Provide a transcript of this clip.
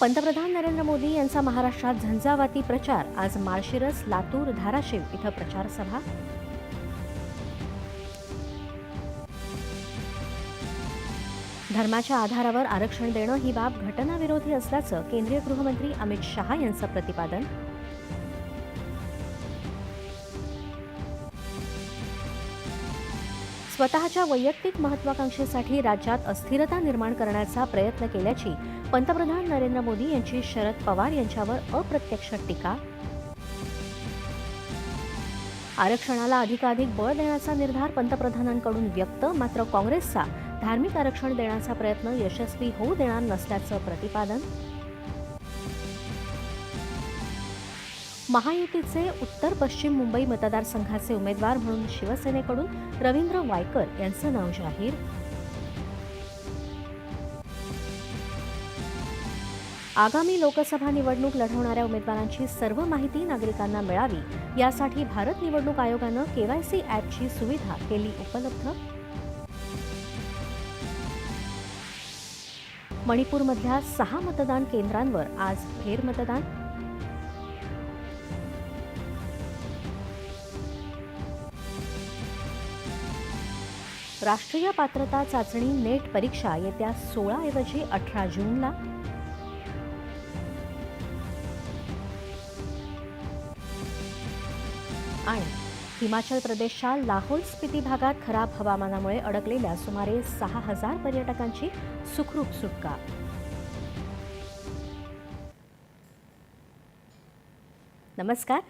पंतप्रधान नरेंद्र मोदी यांचा महाराष्ट्रात झंझावाती प्रचार. आज माळशिरस लातूर धाराशिव इथं प्रचारसभा धर्माच्या आधारावर आरक्षण देणं ही बाब घटनाविरोधी असल्याचं केंद्रीय गृहमंत्री अमित शहा यांचं प्रतिपादन. स्वतःच्या वैयक्तिक महत्वाकांक्षेसाठी राज्यात अस्थिरता निर्माण करण्याचा प्रयत्न केल्याची पंतप्रधान नरेंद्र मोदी यांची शरद पवार यांच्यावर अप्रत्यक्ष टीका. आरक्षणाला अधिकाधिक बळ देण्याचा निर्धार पंतप्रधानांकडून व्यक्त मात्र काँग्रेसचा धार्मिक आरक्षण देण्याचा प्रयत्न यशस्वी होऊ देणार नसल्याचं प्रतिपादन. महायुतीचे उत्तर पश्चिम मुंबई मतदारसंघाचे उमेदवार म्हणून शिवसेनेकडून रवींद्र वायकर यांचं नाव जाहीर आगामी लोकसभा निवडणूक लढवणाऱ्या उमेदवारांची सर्व माहिती नागरिकांना मिळावी यासाठी भारत निवडणूक आयोगानं केवायसी ॲपची सुविधा केली उपलब्ध. मणिपूरमधल्या सहा मतदान केंद्रांवर आज फेरमतदान राष्ट्रीय पात्रता चाचणी नेट परीक्षा येत्या सोळा ऐवजी अठरा जूनला. आणि हिमाचल प्रदेशच्या लाहोल स्पिती भागात खराब हवामानामुळे अडकलेल्या सुमारे सहा हजार पर्यटकांची सुखरूप सुटका. नमस्कार.